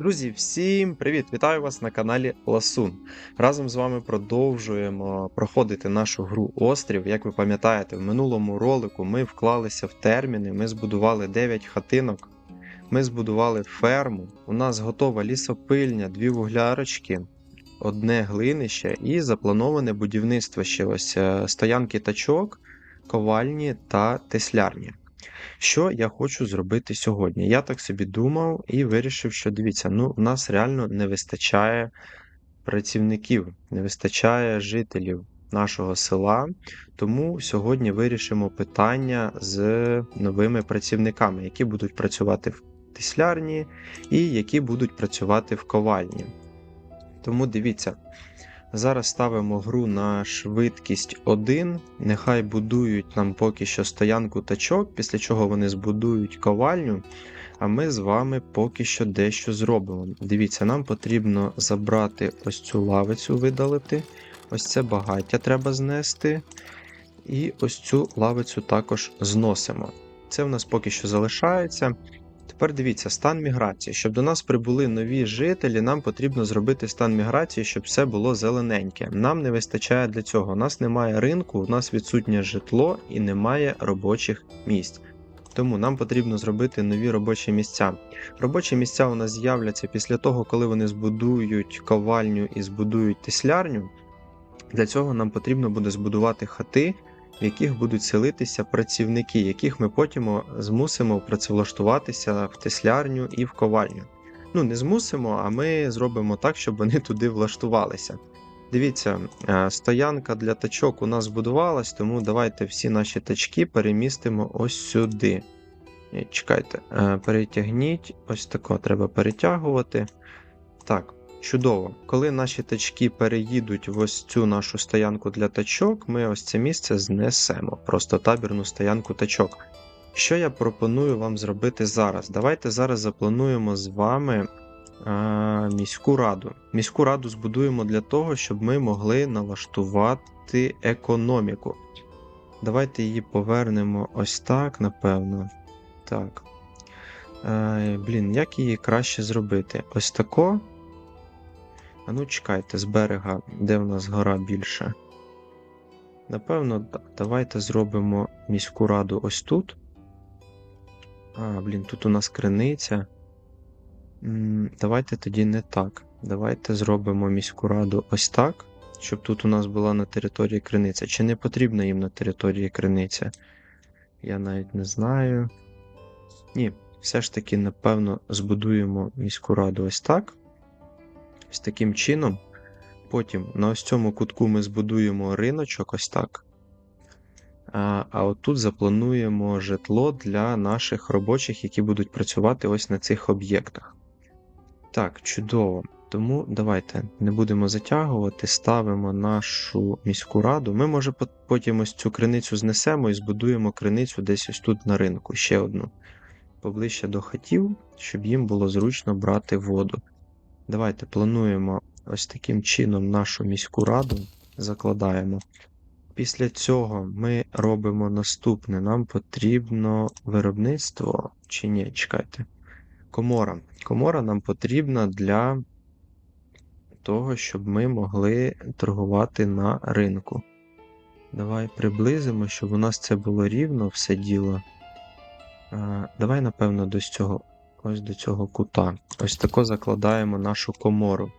Друзі, всім привіт! Вітаю вас на каналі Ласун. Разом з вами продовжуємо проходити нашу гру Острів. Як ви пам'ятаєте, в минулому ролику ми вклалися в терміни, ми збудували 9 хатинок, ми збудували ферму. У нас готова лісопильня, дві вуглярочки, одне глинище і заплановане будівництво ще ось е, стоянки тачок, ковальні та теслярні. Що я хочу зробити сьогодні? Я так собі думав і вирішив, що дивіться, ну в нас реально не вистачає працівників, не вистачає жителів нашого села. Тому сьогодні вирішимо питання з новими працівниками, які будуть працювати в теслярні і які будуть працювати в ковальні. Тому дивіться. Зараз ставимо гру на швидкість 1. Нехай будують нам поки що стоянку тачок, після чого вони збудують ковальню. А ми з вами поки що дещо зробимо. Дивіться, нам потрібно забрати ось цю лавицю, видалити. Ось це багаття треба знести. І ось цю лавицю також зносимо. Це в нас поки що залишається. Тепер дивіться, стан міграції. Щоб до нас прибули нові жителі, нам потрібно зробити стан міграції, щоб все було зелененьке. Нам не вистачає для цього. У нас немає ринку, у нас відсутнє житло і немає робочих місць. Тому нам потрібно зробити нові робочі місця. Робочі місця у нас з'являться після того, коли вони збудують ковальню і збудують теслярню. Для цього нам потрібно буде збудувати хати в яких будуть селитися працівники, яких ми потім змусимо працевлаштуватися в теслярню і в ковальню. Ну, не змусимо, а ми зробимо так, щоб вони туди влаштувалися. Дивіться, е, стоянка для тачок у нас збудувалась, тому давайте всі наші тачки перемістимо ось сюди. Чекайте, е, перетягніть, ось тако треба перетягувати. Так, Чудово. Коли наші тачки переїдуть в ось цю нашу стоянку для тачок, ми ось це місце знесемо. Просто табірну стоянку тачок. Що я пропоную вам зробити зараз? Давайте зараз заплануємо з вами а, міську раду. Міську раду збудуємо для того, щоб ми могли налаштувати економіку. Давайте її повернемо ось так, напевно. Так. А, блін, як її краще зробити? Ось тако. А ну чекайте, з берега, де в нас гора більше. Напевно, давайте зробимо міську раду ось тут. А, блін, тут у нас криниця. Давайте тоді не так. Давайте зробимо міську раду ось так, щоб тут у нас була на території криниця. Чи не потрібна їм на території криниця? Я навіть не знаю. Ні, все ж таки, напевно, збудуємо міську раду ось так. Ось таким чином. Потім на ось цьому кутку ми збудуємо риночок ось так. А а отут заплануємо житло для наших робочих, які будуть працювати ось на цих об'єктах. Так, чудово. Тому давайте не будемо затягувати, ставимо нашу міську раду. Ми, може, потім ось цю криницю знесемо і збудуємо криницю десь ось тут на ринку, ще одну. Поближче до хатів, щоб їм було зручно брати воду. Давайте плануємо ось таким чином нашу міську раду, закладаємо. Після цього ми робимо наступне. Нам потрібно виробництво чи ні, чекайте. Комора. Комора нам потрібна для того, щоб ми могли торгувати на ринку. Давай приблизимо, щоб у нас це було рівно все діло. Давай, напевно, до цього ось до цього кута. Ось тако закладаємо нашу комору.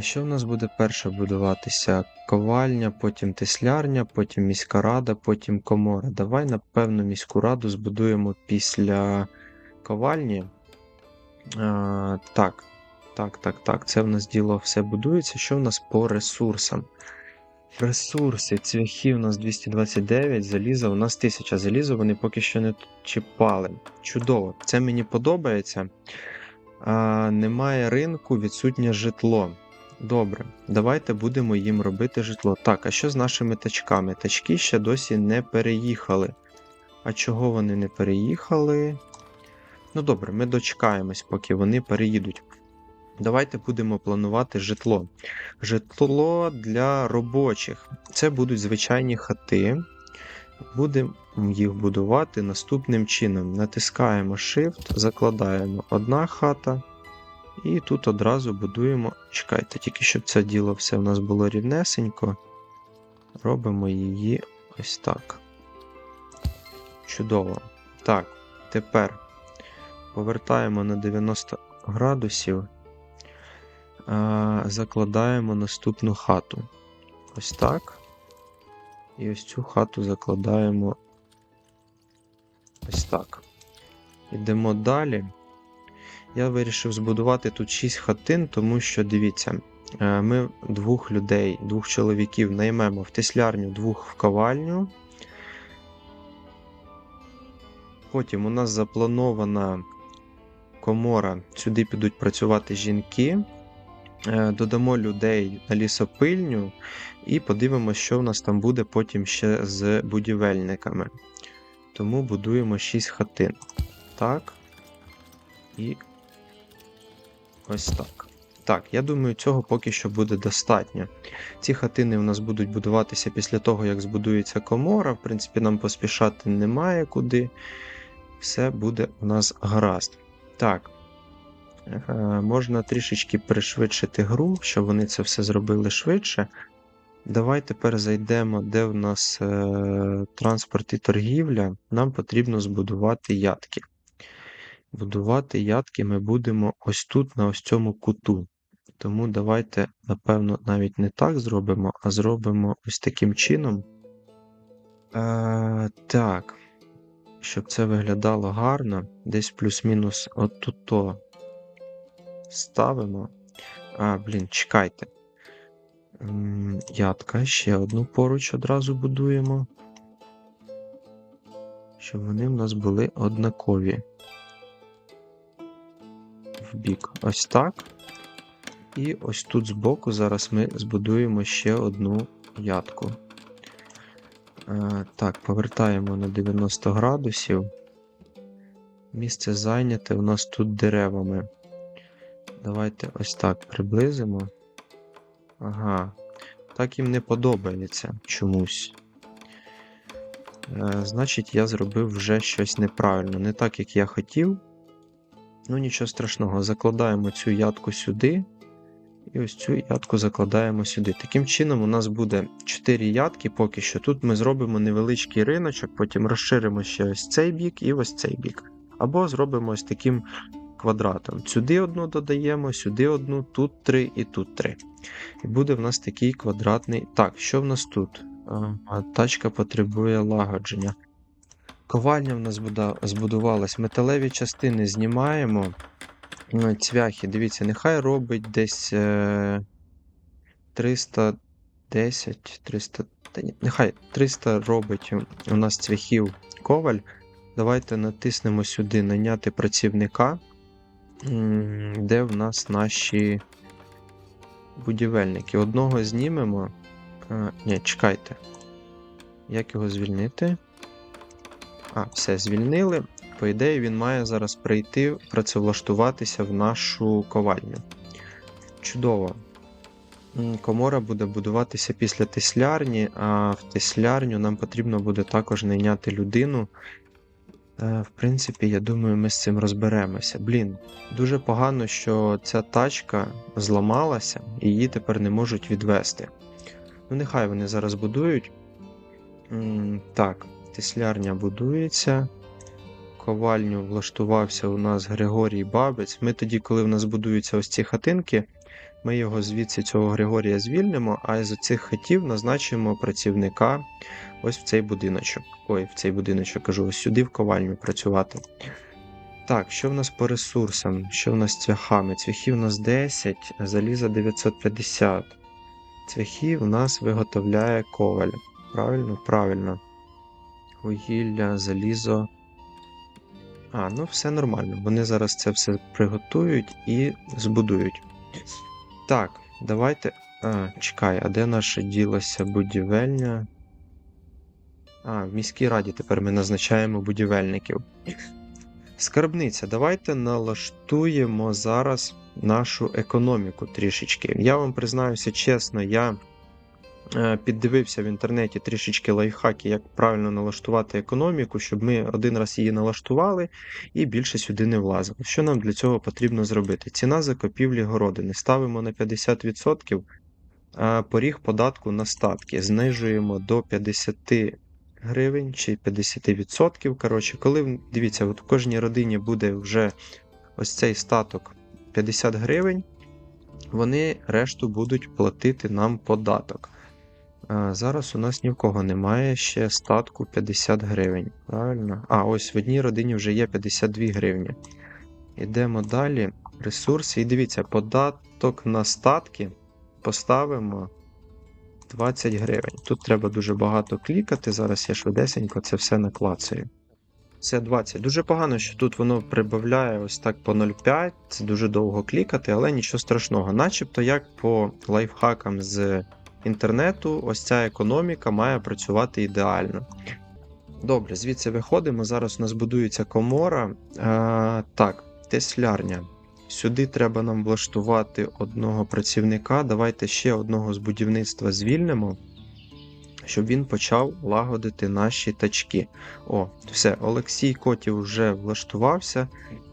Що в нас буде перше будуватися? Ковальня, потім теслярня, потім міська рада, потім комора. Давай, напевно, міську раду збудуємо після ковальні. А, Так, так, так, так. Це в нас діло все будується. Що в нас по ресурсам? Ресурси, цвяхи у нас 229, заліза у нас 1000 заліза, вони поки що не чіпали. Чудово, це мені подобається. А, Немає ринку, відсутнє житло. Добре, давайте будемо їм робити житло. Так, а що з нашими тачками? Тачки ще досі не переїхали. А чого вони не переїхали? Ну добре, ми дочекаємось, поки вони переїдуть. Давайте будемо планувати житло. Житло для робочих. Це будуть звичайні хати. Будемо їх будувати наступним чином. Натискаємо Shift, закладаємо одна хата, І тут одразу будуємо. Чекайте, тільки щоб це діло все в нас було рівнесенько. Робимо її ось так. Чудово. Так, тепер повертаємо на 90 градусів, закладаємо наступну хату. Ось так. І ось цю хату закладаємо ось так. Йдемо далі. Я вирішив збудувати тут 6 хатин, тому що дивіться, е, ми двох людей, двох чоловіків наймемо в теслярню, двох в ковальню. Потім у нас запланована комора, сюди підуть працювати жінки. Е, Додамо людей на лісопильню і подивимося, що в нас там буде потім ще з будівельниками. Тому будуємо 6 хатин. Так. І ось так. Так, я думаю, цього поки що буде достатньо. Ці хатини у нас будуть будуватися після того, як збудується комора. В принципі, нам поспішати немає куди. Все буде у нас гаразд. Так. Е, Можна трішечки пришвидшити гру, щоб вони це все зробили швидше. Давай тепер зайдемо, де в нас е, транспорт і торгівля. Нам потрібно збудувати ядки. Будувати ядки ми будемо ось тут, на ось цьому куту. Тому давайте, напевно, навіть не так зробимо, а зробимо ось таким чином. Е, так. Щоб це виглядало гарно, десь плюс-мінус отут ставимо. А, блін, чекайте. М, Ядка, ще одну поруч одразу будуємо. Щоб вони в нас були однакові. В бік. Ось так. І ось тут збоку зараз ми збудуємо ще одну ядку. Е, Так, повертаємо на 90 градусів. Місце зайняте у нас тут деревами. Давайте ось так приблизимо. Ага. Так їм не подобається чомусь. Е, Значить, я зробив вже щось неправильно. Не так, як я хотів. Ну, нічого страшного. Закладаємо цю ядку сюди. І ось цю ядку закладаємо сюди. Таким чином, у нас буде 4 ядки поки що. Тут ми зробимо невеличкий риночок, потім розширимо ще ось цей бік і ось цей бік. Або зробимо ось таким квадратом. Сюди одну додаємо, сюди одну, тут три і тут три. І буде в нас такий квадратний. Так, що в нас тут? Тачка потребує лагодження. Ковальня в нас збудувалась. Металеві частини знімаємо. Ну, Цвяхи, дивіться, нехай робить десь е, 310, 300, та ні, нехай 300 робить у нас цвяхів коваль. Давайте натиснемо сюди найняти працівника, де в нас наші будівельники. Одного знімемо. Ні, чекайте. Як його звільнити? А, все, звільнили. По ідеї, він має зараз прийти працевлаштуватися в нашу ковальню. Чудово. Комора буде будуватися після теслярні, а в теслярню нам потрібно буде також найняти людину. Е, В принципі, я думаю, ми з цим розберемося. Блін, дуже погано, що ця тачка зламалася і її тепер не можуть відвести. Ну, нехай вони зараз будують. Так, теслярня будується. Ковальню влаштувався у нас Григорій Бабець. Ми тоді, коли в нас будуються ось ці хатинки, ми його звідси, цього Григорія, звільнимо, а з цих хатів назначимо працівника ось в цей будиночок. Ой, в цей будиночок кажу, ось сюди в ковальню працювати. Так, що в нас по ресурсам? Що в нас з цвяхами? Цвяхів у нас 10, заліза 950. Цвяхи в нас виготовляє коваль. Правильно? Правильно. Вугілля, залізо. А, ну все нормально. Вони зараз це все приготують і збудують. Так, давайте. А, чекай, а де наша ділася будівельня? А, в міській раді тепер ми назначаємо будівельників. Скарбниця, давайте налаштуємо зараз нашу економіку трішечки. Я вам признаюся чесно, я піддивився в інтернеті трішечки лайфхаки, як правильно налаштувати економіку, щоб ми один раз її налаштували і більше сюди не влазило. Що нам для цього потрібно зробити? Ціна закупівлі городини ставимо на 50%, а поріг податку на статки знижуємо до 50 гривень чи 50%. Коротше, коли дивіться, от в кожній родині буде вже ось цей статок 50 гривень, вони решту будуть платити нам податок. Зараз у нас ні в кого немає ще статку 50 гривень. Правильно? А, ось в одній родині вже є 52 гривні. Йдемо далі. Ресурси. І дивіться, податок на статки поставимо 20 гривень. Тут треба дуже багато клікати. Зараз я швидесенько це все наклацаю. Це 20. Дуже погано, що тут воно прибавляє ось так по 0,5. Це дуже довго клікати, але нічого страшного. Начебто, як по лайфхакам з інтернету, ось ця економіка має працювати ідеально. Добре, звідси виходимо. Зараз у нас будується комора. А, Так, теслярня. Сюди треба нам влаштувати одного працівника. Давайте ще одного з будівництва звільнимо, щоб він почав лагодити наші тачки. О, все, Олексій Котів вже влаштувався.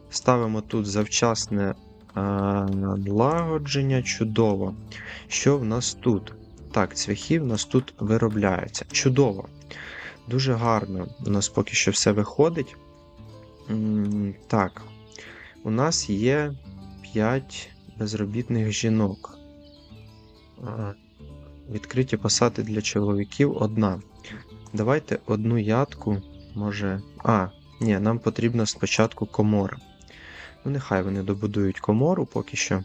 Ставимо тут завчасне а, налагодження. Чудово. Що в нас тут? Так, цвяхи в нас тут виробляються. Чудово. Дуже гарно. У нас поки що все виходить. Так, у нас є 5 безробітних жінок. Відкриті посади для чоловіків одна. Давайте одну ядку, може. А, ні, нам потрібно спочатку комора. Ну, нехай вони добудують комору поки що.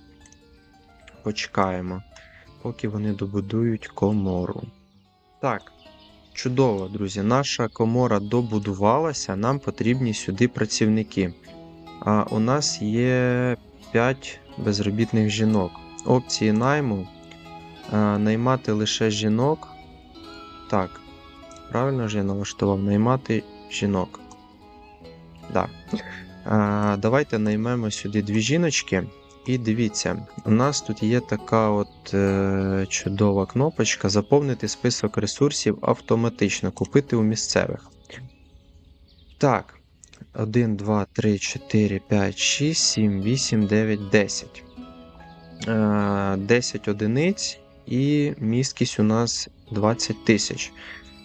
Почекаємо, поки вони добудують комору. Так, чудово, друзі. Наша комора добудувалася, нам потрібні сюди працівники. А у нас є 5 безробітних жінок. Опції найму. А, наймати лише жінок. Так, правильно ж я налаштував наймати жінок. Да. А, давайте наймемо сюди дві жіночки. І дивіться, у нас тут є така от е, чудова кнопочка заповнити список ресурсів автоматично, купити у місцевих. Так. 1, 2, 3, 4, 5, 6, 7, 8, 9, 10. Е, 10 одиниць і місткість у нас 20 тисяч.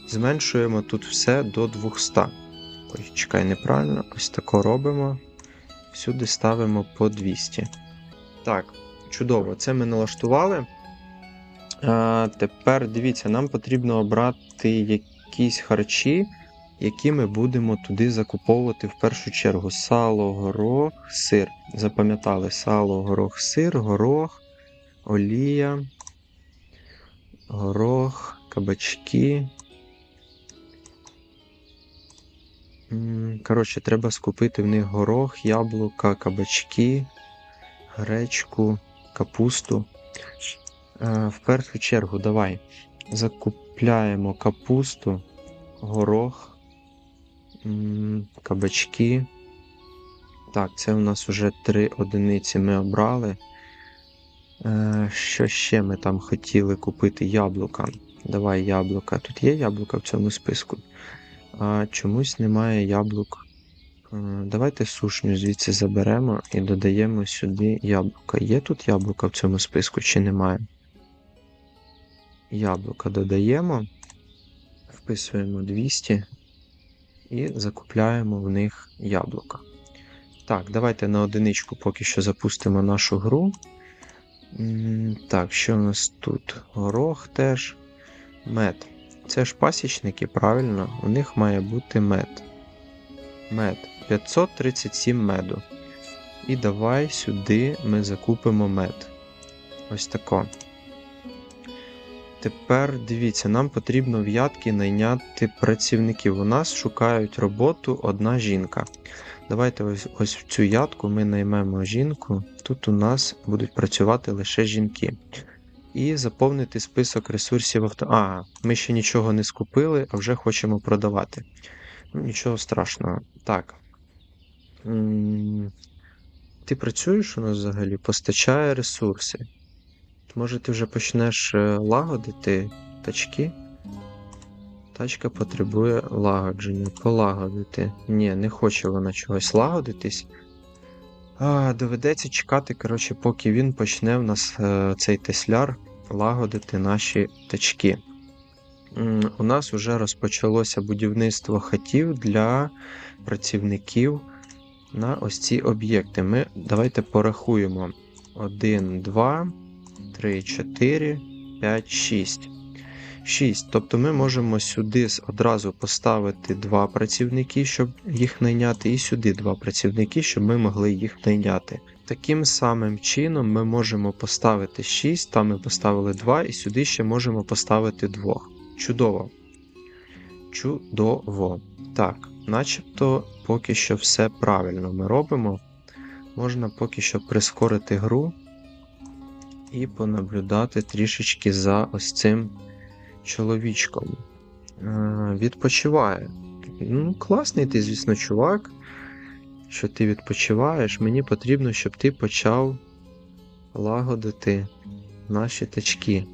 Зменшуємо тут все до 200. Ой, чекай, неправильно. Ось тако робимо. Всюди ставимо по 200. Так, чудово, це ми налаштували. А, Тепер дивіться, нам потрібно обрати якісь харчі, які ми будемо туди закуповувати в першу чергу. Сало, горох, сир. Запам'ятали сало, горох, сир, горох, олія, горох, кабачки. Коротше, треба скупити в них горох, яблука, кабачки, гречку, капусту. Е, В першу чергу давай закупляємо капусту, горох, кабачки. Так, це у нас вже три одиниці ми обрали. Е, Що ще ми там хотіли купити? Яблука. Давай яблука. Тут є яблука в цьому списку. А чомусь немає яблук. Е, Давайте сушню звідси заберемо і додаємо сюди яблука. Є тут яблука в цьому списку чи немає? Яблука додаємо, вписуємо 200 і закупляємо в них яблука. Так, давайте на одиничку поки що запустимо нашу гру. Так, що в нас тут? Горох теж. Мед. Це ж пасічники, правильно? У них має бути мед. Мед. 537 меду. І давай сюди ми закупимо мед. Ось тако. Тепер дивіться, нам потрібно в ядки найняти працівників. У нас шукають роботу одна жінка. Давайте ось, ось в цю ядку ми наймемо жінку. Тут у нас будуть працювати лише жінки. І заповнити список ресурсів авто. А, ми ще нічого не скупили, а вже хочемо продавати. Ну, нічого страшного. Так. Ти працюєш у нас взагалі? Постачає ресурси. Може, ти вже почнеш е, лагодити тачки. Тачка потребує лагодження. Полагодити. Ні, не хоче вона чогось лагодитись. А, доведеться чекати, коротше, поки він почне в нас е, цей тесляр лагодити наші тачки. У нас вже розпочалося будівництво хатів для працівників на ось ці об'єкти. Ми давайте порахуємо. 1, 2, 3, 4, 5, 6. 6. Тобто ми можемо сюди одразу поставити два працівники, щоб їх найняти, і сюди два працівники, щоб ми могли їх найняти. Таким самим чином ми можемо поставити 6, там ми поставили 2, і сюди ще можемо поставити двох. Чудово. Чудово. Так, начебто поки що все правильно ми робимо. Можна поки що прискорити гру і понаблюдати трішечки за ось цим чоловічком. Е, відпочиває. Ну, класний ти, звісно, чувак, що ти відпочиваєш. Мені потрібно, щоб ти почав лагодити наші тачки.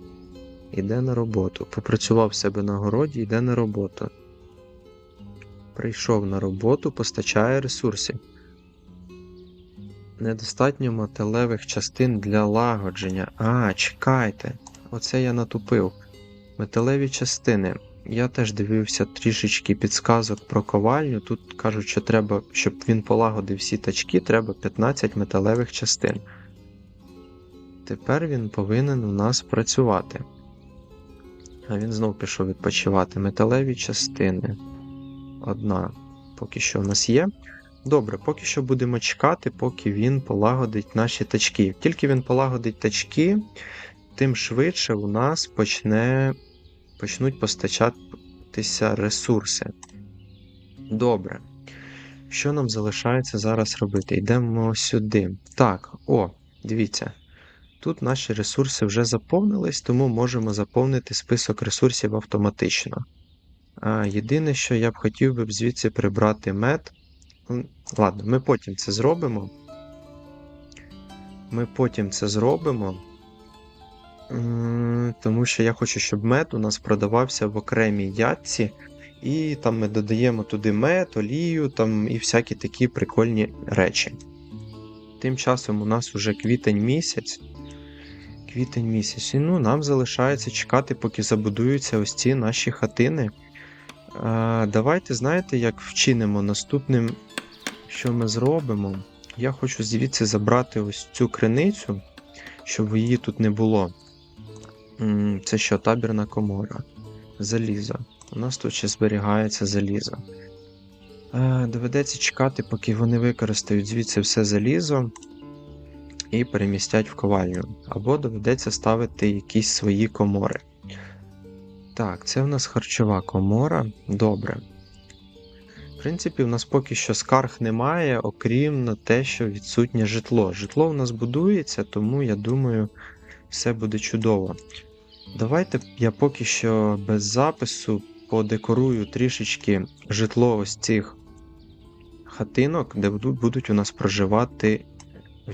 Іде на роботу. Попрацював себе на городі, йде на роботу. Прийшов на роботу, постачає ресурси. Недостатньо металевих частин для лагодження. А, чекайте. Оце я натупив. Металеві частини. Я теж дивився трішечки підсказок про ковальню. Тут кажуть, що треба, щоб він полагодив всі тачки, треба 15 металевих частин. Тепер він повинен у нас працювати. А він знов пішов відпочивати. Металеві частини. Одна поки що у нас є. Добре, поки що будемо чекати, поки він полагодить наші тачки. Тільки він полагодить тачки, тим швидше у нас почне, почнуть постачатися ресурси. Добре. Що нам залишається зараз робити? Йдемо сюди. Так, о, дивіться. Тут наші ресурси вже заповнились, тому можемо заповнити список ресурсів автоматично. Єдине, що я б хотів би звідси прибрати мед. Ладно, ми потім це зробимо. Ми потім це зробимо. Тому що я хочу, щоб мед у нас продавався в окремій ятці. І там ми додаємо туди мед, олію там і всякі такі прикольні речі. Тим часом у нас уже квітень місяць. Квітень місяць. Ну, нам залишається чекати, поки забудуються ось ці наші хатини. А, давайте, знаєте, як вчинимо наступним, що ми зробимо. Я хочу звідси забрати ось цю криницю, щоб її тут не було. Це що, табірна комора. Залізо. У нас тут ще зберігається залізо. Е, Доведеться чекати, поки вони використають звідси все залізо і перемістять в ковальню. Або доведеться ставити якісь свої комори. Так, це в нас харчова комора. Добре. В принципі, в нас поки що скарг немає, окрім на те, що відсутнє житло. Житло в нас будується, тому я думаю, все буде чудово. Давайте я поки що без запису подекорую трішечки житло ось цих хатинок, де будуть, у нас проживати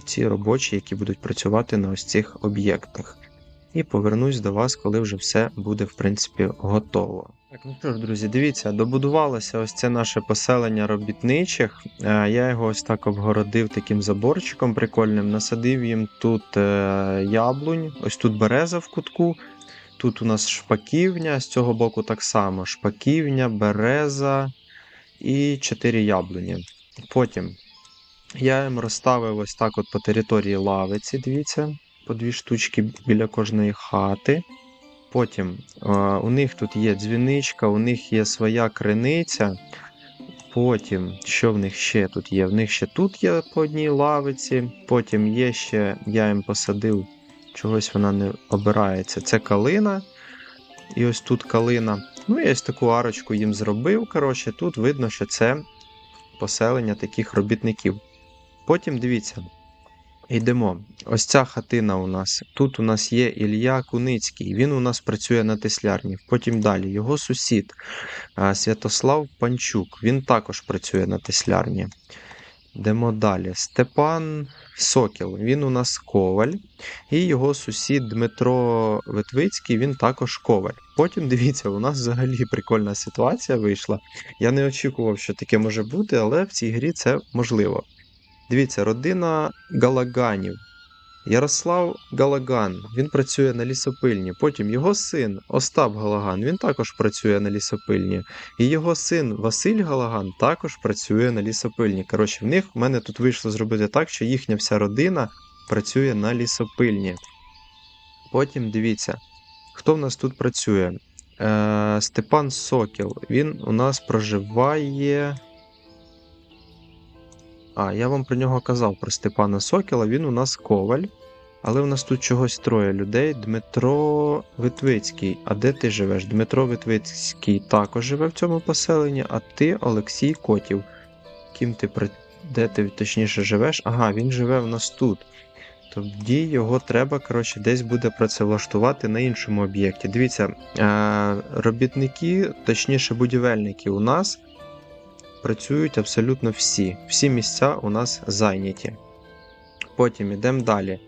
ці робочі, які будуть працювати на ось цих об'єктах. І повернусь до вас, коли вже все буде, в принципі, готово. Так, ну що ж, друзі, дивіться, добудувалося ось це наше поселення робітничих. Е, Я його ось так обгородив таким заборчиком прикольним, насадив їм тут е, яблунь, ось тут береза в кутку. Тут у нас шпаківня, з цього боку так само: шпаківня, береза і 4 яблуні. Потім я їм розставив ось так от по території лавиці, дивіться, по дві штучки біля кожної хати. Потім е, у них тут є дзвіничка, у них є своя криниця. Потім, що в них ще тут є? В них ще тут є по одній лавиці. Потім є ще, я їм посадив, чогось вона не обирається. Це калина. І ось тут калина. Ну, я ось таку арочку їм зробив. Коротше, тут видно, що це поселення таких робітників. Потім дивіться, йдемо. Ось ця хатина у нас. Тут у нас є Ілля Куницький. Він у нас працює на теслярні. Потім далі його сусід Святослав Панчук. Він також працює на теслярні. Йдемо далі. Степан Сокіл, він у нас коваль, і його сусід Дмитро Ветвицький, він також коваль. Потім дивіться, у нас взагалі прикольна ситуація вийшла. Я не очікував, що таке може бути, але в цій грі це можливо. Дивіться, родина Галаганів. Ярослав Галаган, він працює на лісопильні. Потім його син Остап Галаган, він також працює на лісопильні. І його син Василь Галаган також працює на лісопильні. Коротше, в них в мене тут вийшло зробити так, що їхня вся родина працює на лісопильні. Потім дивіться, хто в нас тут працює? Е, Степан Сокіл. Він у нас проживає. А, я вам про нього казав про Степана Сокіла, він у нас коваль. Але в нас тут чогось троє людей. Дмитро Витвицький. А де ти живеш? Дмитро Витвицький також живе в цьому поселенні, а ти Олексій Котів. Ким ти де ти точніше живеш? Ага, він живе в нас тут. Тоді його треба, коротше, десь буде працевлаштувати на іншому об'єкті. Дивіться, е- робітники, точніше, будівельники у нас працюють абсолютно всі. Всі місця у нас зайняті. Потім йдемо далі.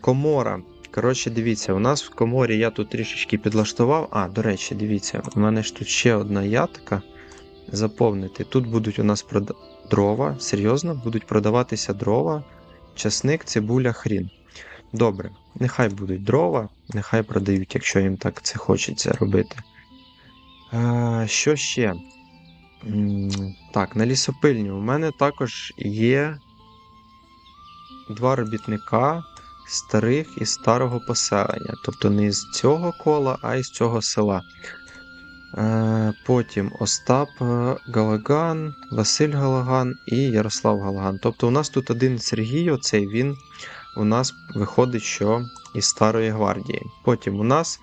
Комора. Коротше, дивіться, у нас в коморі я тут трішечки підлаштував. А, до речі, дивіться, у мене ж тут ще одна ятка. Заповнити. Тут будуть у нас прода... дрова. Серйозно, будуть продаватися дрова, часник, цибуля, хрін. Добре, нехай будуть дрова, нехай продають, якщо їм так це хочеться робити. Е, що ще? Так, на лісопильні у мене також є два робітника старих із старого поселення. Тобто не з цього кола, а із цього села. Е, Потім Остап Галаган, Василь Галаган і Ярослав Галаган. Тобто у нас тут один Сергій, оцей він у нас виходить, що із Старої гвардії. Потім у нас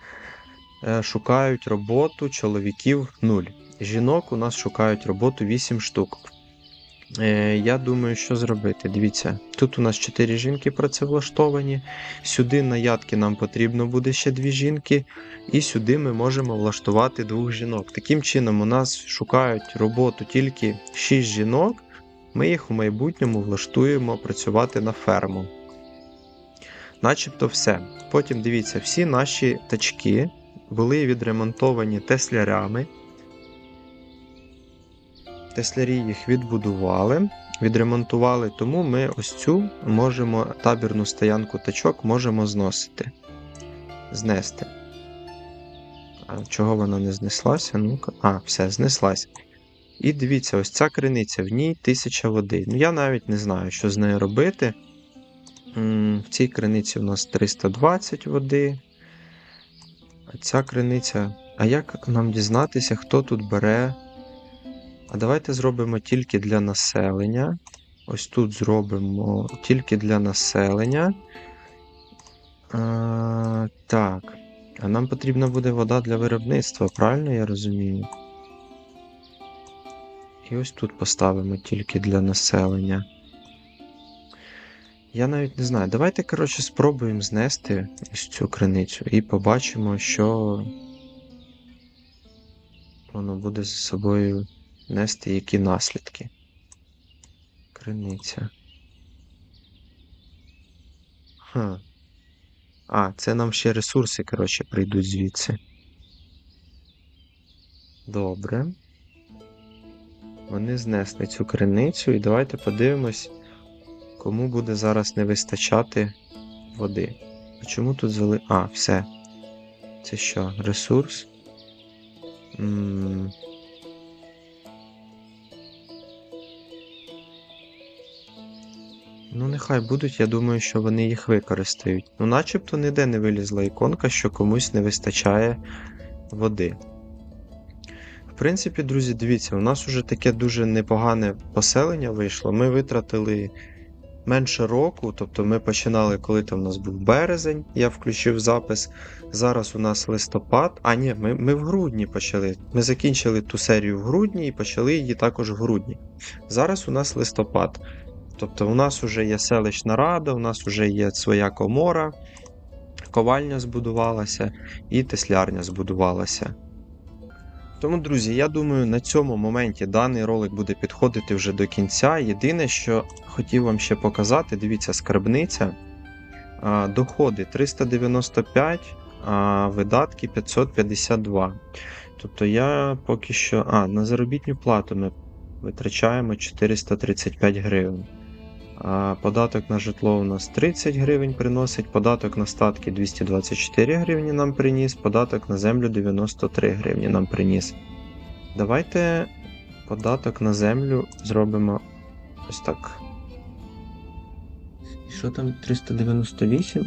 е, шукають роботу чоловіків 0. Жінок у нас шукають роботу 8 штук. Е, Я думаю, що зробити. Дивіться, тут у нас 4 жінки працевлаштовані. Сюди на ядки нам потрібно буде ще 2 жінки, і сюди ми можемо влаштувати двох жінок. Таким чином, у нас шукають роботу тільки 6 жінок. Ми їх у майбутньому влаштуємо працювати на ферму. Начебто все. Потім дивіться, всі наші тачки були відремонтовані теслярями. Теслярі їх відбудували, відремонтували, тому ми ось цю можемо табірну стоянку тачок можемо зносити. Знести. А чого вона не знеслася? Ну-ка. А, все, знеслась. І дивіться, ось ця криниця, в ній 1000 води. Ну, я навіть не знаю, що з нею робити. В цій криниці у нас 320 води. А ця криниця. А як нам дізнатися, хто тут бере? А давайте зробимо тільки для населення. Ось тут зробимо тільки для населення. А, так. А нам потрібна буде вода для виробництва, правильно я розумію? І ось тут поставимо тільки для населення. Я навіть не знаю. Давайте, коротше, спробуємо знести ось цю криницю і побачимо, що воно буде з собою нести які наслідки. Криниця. Ха. А, це нам ще ресурси, коротше, прийдуть звідси. Добре. Вони знесли цю криницю, і давайте подивимось, кому буде зараз не вистачати води. А чому тут зали. А, все. Це що? Ресурс? М, Ну, нехай будуть, я думаю, що вони їх використають. Ну, начебто ніде не вилізла іконка, що комусь не вистачає води. В принципі, друзі, дивіться, у нас уже таке дуже непогане поселення вийшло. Ми витратили менше року, тобто ми починали, коли там у нас був березень, я включив запис. Зараз у нас листопад. А, ні, ми, ми в грудні почали. Ми закінчили ту серію в грудні і почали її також в грудні. Зараз у нас листопад. Тобто у нас вже є селищна рада, у нас вже є своя комора, ковальня збудувалася і теслярня збудувалася. Тому, друзі, я думаю, на цьому моменті даний ролик буде підходити вже до кінця. Єдине, що хотів вам ще показати, дивіться, скарбниця. Доходи 395, а видатки 552. Тобто я поки що. А, на заробітну плату ми витрачаємо 435 гривень. Податок на житло у нас 30 гривень приносить, податок на статки 224 гривні нам приніс, податок на землю 93 гривні нам приніс. Давайте податок на землю зробимо ось так. Що там 398?